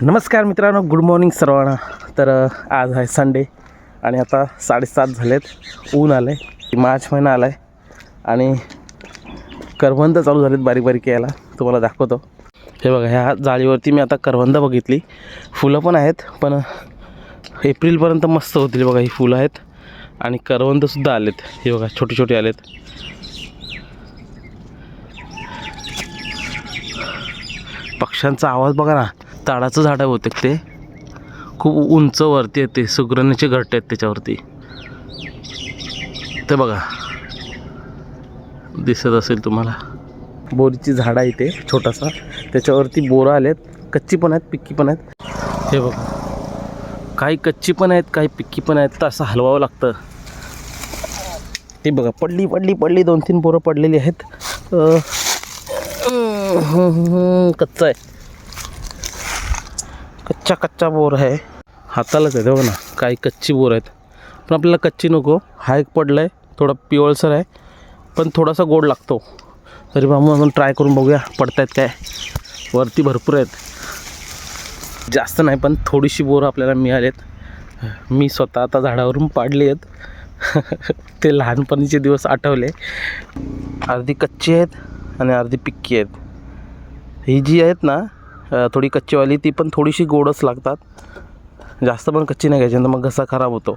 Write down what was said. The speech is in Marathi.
नमस्कार मित्रांनो गुड मॉर्निंग सर्वांना. तर आज आहे संडे आणि आता साडेसात झालेत. ऊन आलं आहे मार्च महिना आला आहे आणि करवंद चालू झालेत बारीक बारीक यायला. तुम्हाला दाखवतो. हे बघा ह्या जाळीवरती मी आता करवंद बघितली. फुलं पण आहेत पण एप्रिलपर्यंत मस्त होतील बघा ही फुलं आहेत. आणि करवंदसुद्धा आलेत. हे बघा छोटे छोटे आलेत. पक्ष्यांचा आवाज बघा ना. ताडाचं झाड आहे बहुतेक ते. खूप उंच वरती आहे ते सुगरण्याचे घरटे आहेत त्याच्यावरती. ते बघा. दिसत असेल तुम्हाला. बोरीची झाडं आहे ते छोटासा. त्याच्यावरती बोरं आलेत. कच्ची पण आहेत पिक्की पण आहेत. हे बघा. काही कच्ची पण आहेत काही पिक्की पण आहेत. तर असं हलवावं लागतं. ते बघा पडली पडली पडली. दोन तीन बोरं पडलेली आहेत. कच्चा आहे. कच्चा कच्चा बोर आहे. हातालाच आहे बघ ना काही कच्ची बोर आहेत. पण आपल्याला कच्ची नको हा एक पडला आहे थोडा पिवळसर आहे पण थोडासा गोड लागतो. तरी बाबू आपण ट्राय करून बघूया पडतायत काय. वरती भरपूर आहेत. जास्त नाही पण थोडीशी बोरं आपल्याला मिळालेत. मी स्वतः आता झाडावरून पाडली आहेत. ते लहानपणीचे दिवस आठवले. अर्धी कच्ची आहेत आणि अर्धी पिक्की आहेत. ही जी आहेत ना थोडी कच्चीवाली ती पण थोडीशी गोडच लागतात. जास्त पण कच्ची नाही घ्यायची नंतर मग घसा खराब होतो.